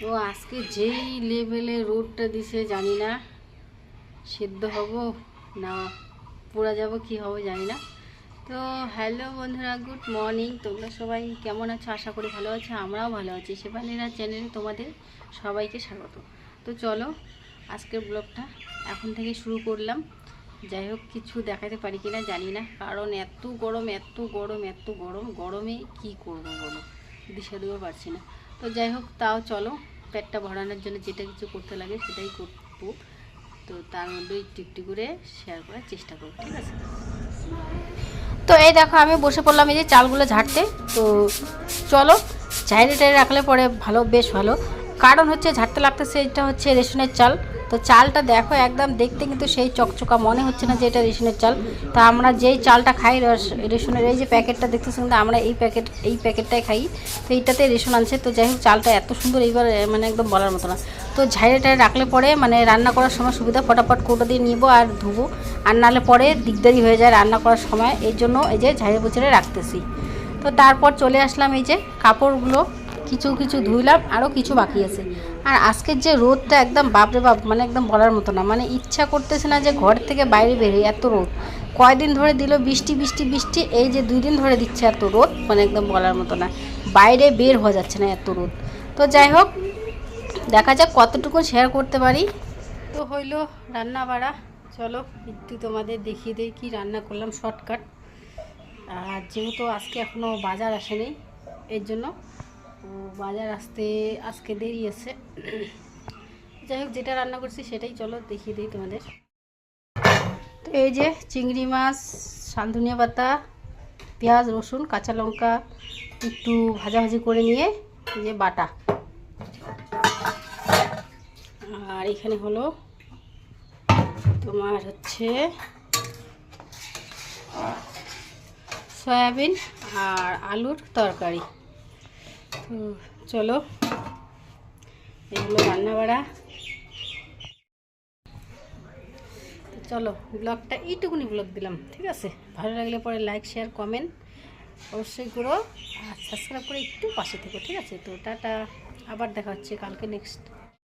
তো আজকে যেই লেভেলে রোডটা দিছে জানি না। সিদ্ধ হব না পুরা যাব, কি হবে জানি না। তো হ্যালো বন্ধুরা গুড মর্নিং তোমরা সবাই কেমন আছো? আশা করি ভালো আছো, আমরাও ভালো আছি। সেবানিরা চ্যানেলে তোমাদের সবাইকে স্বাগত। তো চলো আজকের ব্লগটা এখন থেকে শুরু করলাম। যাই হোক, কিছু দেখাতে পারি কিনা জানি না। কারণ এত গরম এত গরম এত গরম। গরমে কি করব বলো? দিশা দিতেও পারছি না। তো যাই হোক, তাও চলো, পেটটা ভরানোর জন্য যেটা কিছু করতে লাগে সেটাই করব। তো তার মধ্যে একটু একটু করে শেয়ার করার চেষ্টা করব, ঠিক আছে? তো এই দেখো, আমি বসে পড়লাম এই যে চালগুলো ঝাড়তে। তো চলো চাইরে টাইরে রাখলে পরে ভালো, বেশ ভালো। কারণ হচ্ছে ঝাড়তে লাগতেছে, এটা হচ্ছে রেশনের চাল। তো চালটা দেখো, একদম দেখতে কিন্তু সেই চকচকা, মনে হচ্ছে না যে এটা রেশনের চাল। তো আমরা যেই চালটা খাই রেশনের এই যে প্যাকেটটা দেখতেছি কিন্তু আমরা এই প্যাকেট এই প্যাকেটটাই খাই। তো এইটাতে রেশন আনছে। তো যাই হোক, চালটা এত সুন্দর এইবার মানে একদম বলার মতো না। তো টাইরে রাখলে পরে মানে রান্না করার সময় সুবিধা, ফটাফট কৌটো দিয়ে নিবো আর ধুবো। আর নাহলে পরে দিকদারি হয়ে যায় রান্না করার সময়। এই জন্য এই যে ঝাইরে বুচড়ে রাখতেছি। তো তারপর চলে আসলাম এই যে কাপড়গুলো। কিছু কিছু ধুইলাম আরও কিছু বাকি আছে। আর আজকের যে রোদটা একদম বাপরে বাপ মানে একদম বলার মতো না। মানে ইচ্ছা করতেছে না যে ঘর থেকে বাইরে বেরিয়ে এত রোদ। কয়দিন ধরে দিল বৃষ্টি বৃষ্টি বৃষ্টি, এই যে দুই দিন ধরে দিচ্ছে এত রোদ মানে একদম বলার মতো না। বাইরে বের হওয়া যাচ্ছে না এত রোদ। তো যাই হোক, দেখা যাক কতটুকু শেয়ার করতে পারি। তো হইল রান্না বাড়া চলো, একটু তোমাদের দেখিয়ে দিই কি রান্না করলাম শর্টকাট আর যেহেতু আজকে এখনও বাজার আসেনি, এর জন্য তো বাজার আসতে, আজকে দেরি আছে। যাই হোক, যেটা রান্না করছি সেটাই চলো দেখিয়ে দিই তোমাদের। তো এই যে চিংড়ি মাছ সান্ধুনিয়া পাতা, পেঁয়াজ, রসুন, কাঁচা লঙ্কা, একটু ভাজাভাজি করে নিয়ে যে বাটা। আর এখানে হলো তোমার হচ্ছে সয়াবিন আর আলুর তরকারি। তো চলো। এগুলো রান্না বাড়া। তো চলো, ব্লগটা এইটুকুনি ব্লগ দিলাম, ঠিক আছে? ভালো লাগলে পরে লাইক শেয়ার কমেন্ট অবশ্যই করো। আর সাবস্ক্রাইব করে একটু পাশে থেকো, ঠিক আছে? তো টাটা, আবার দেখা হচ্ছে কালকে নেক্সট